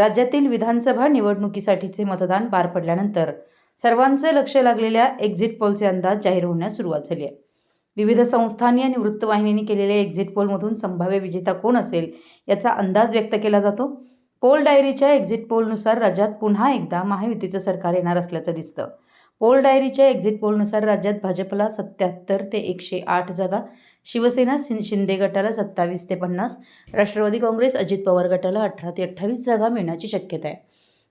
राज्यातील विधानसभा निवडणुकीसाठीचे मतदान पार पडल्यानंतर सर्वांचं लक्ष लागलेल्या एक्झिट पोलचे अंदाज जाहीर होण्यास सुरुवात झाली आहे. विविध संस्थांनी आणि वृत्तवाहिनींनी केलेल्या एक्झिट पोलमधून संभाव्य विजेता कोण असेल याचा अंदाज व्यक्त केला जातो. पोल डायरीच्या एक्झिट पोलनुसार राज्यात पुन्हा एकदा महायुतीचं सरकार येणार असल्याचं दिसतं. पोल डायरीच्या एक्झिट पोलनुसार राज्यात भाजपला सत्याहत्तर ते एकशे आठ जागा शिवसेना शिंदे गटाला सत्तावीस ते पन्नास राष्ट्रवादी काँग्रेस अजित पवार गटाला अठरा ते अठ्ठावीस जागा मिळण्याची शक्यता आहे.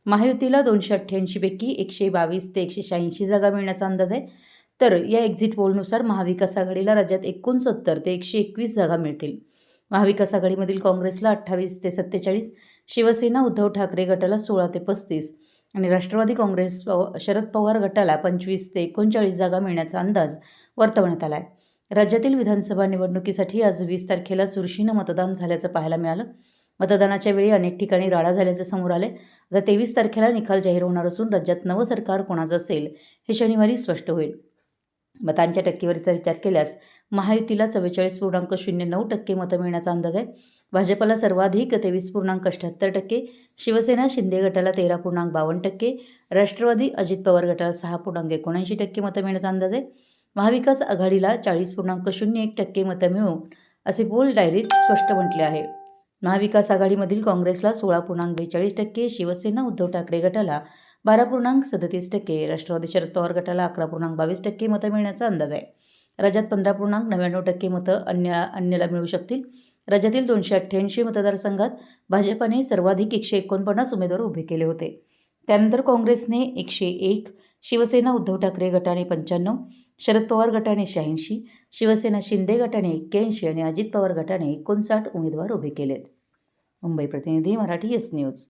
महायुतीला दोनशे अठ्ठ्याऐंशीपैकी एकशे बावीस ते एकशे शहाऐंशी जागा मिळण्याचा अंदाज आहे. तर या एक्झिट पोलनुसार महाविकास आघाडीला राज्यात एकोणसत्तर ते एकशे एकवीस जागा मिळतील. महाविकास आघाडीमधील काँग्रेसला अठ्ठावीस ते सत्तेचाळीस शिवसेना उद्धव ठाकरे गटाला सोळा ते पस्तीस आणि राष्ट्रवादी काँग्रेस शरद पवार गटाला पंचवीस ते एकोणचाळीस जागा मिळण्याचा अंदाज वर्तवण्यात आला आहे राज्यातील विधानसभा निवडणुकीसाठी आज वीस तारखेला चुरशीनं मतदान झाल्याचं पाहायला मिळालं. मतदानाच्या वेळी अनेक ठिकाणी राडा झाल्याचं समोर आले आता तेवीस तारखेला निकाल जाहीर होणार असून राज्यात नवं सरकार कोणाचं असेल हे शनिवारी स्पष्ट होईल. मतांच्या टक्केवारीचा विचार केल्यास महायुतीला चव्वेचाळीस पूर्णांक शून्य नऊ टक्के मतं मिळण्याचा अंदाज आहे. भाजपला सर्वाधिक तेवीस पूर्णांक अठ्ठ्याहत्तर टक्के शिवसेना शिंदे गटाला तेरा पूर्णांक बावन्न टक्के राष्ट्रवादी अजित पवार गटाला सहा पूर्णांक एकोणऐंशी टक्के मतं मिळण्याचा अंदाज आहे. महाविकास आघाडीला चाळीस पूर्णांक शून्य एक टक्के मतं मिळून असे पोल डायरीत स्पष्ट म्हटले आहे. महाविकास आघाडीमधील काँग्रेसला सोळा पूर्णांक बेचाळीस टक्के शिवसेना उद्धव ठाकरे गटाला बारा पूर्णांक सदतीस टक्के राष्ट्रवादी शरद पवार गटाला अकरा पूर्णांक बावीस टक्के मतं मिळण्याचा अंदाज आहे. राज्यात पंधरा पूर्णांक नव्याण्णव टक्के मतं अन्य अन्यला मिळू शकतील. राज्यातील दोनशे अठ्ठ्याऐंशी मतदारसंघात भाजपाने सर्वाधिक एकशे एकोणपन्नास उमेदवार उभे केले होते. त्यानंतर काँग्रेसने एकशे एक शिवसेना उद्धव ठाकरे गटाने पंच्याण्णव शरद पवार गटाने शहाऐंशी शिवसेना शिंदे गटाने एक्क्याऐंशी आणि अजित पवार गटाने एकोणसाठ उमेदवार उभे केलेत. मुंबई प्रतिनिधी मराठी एस न्यूज.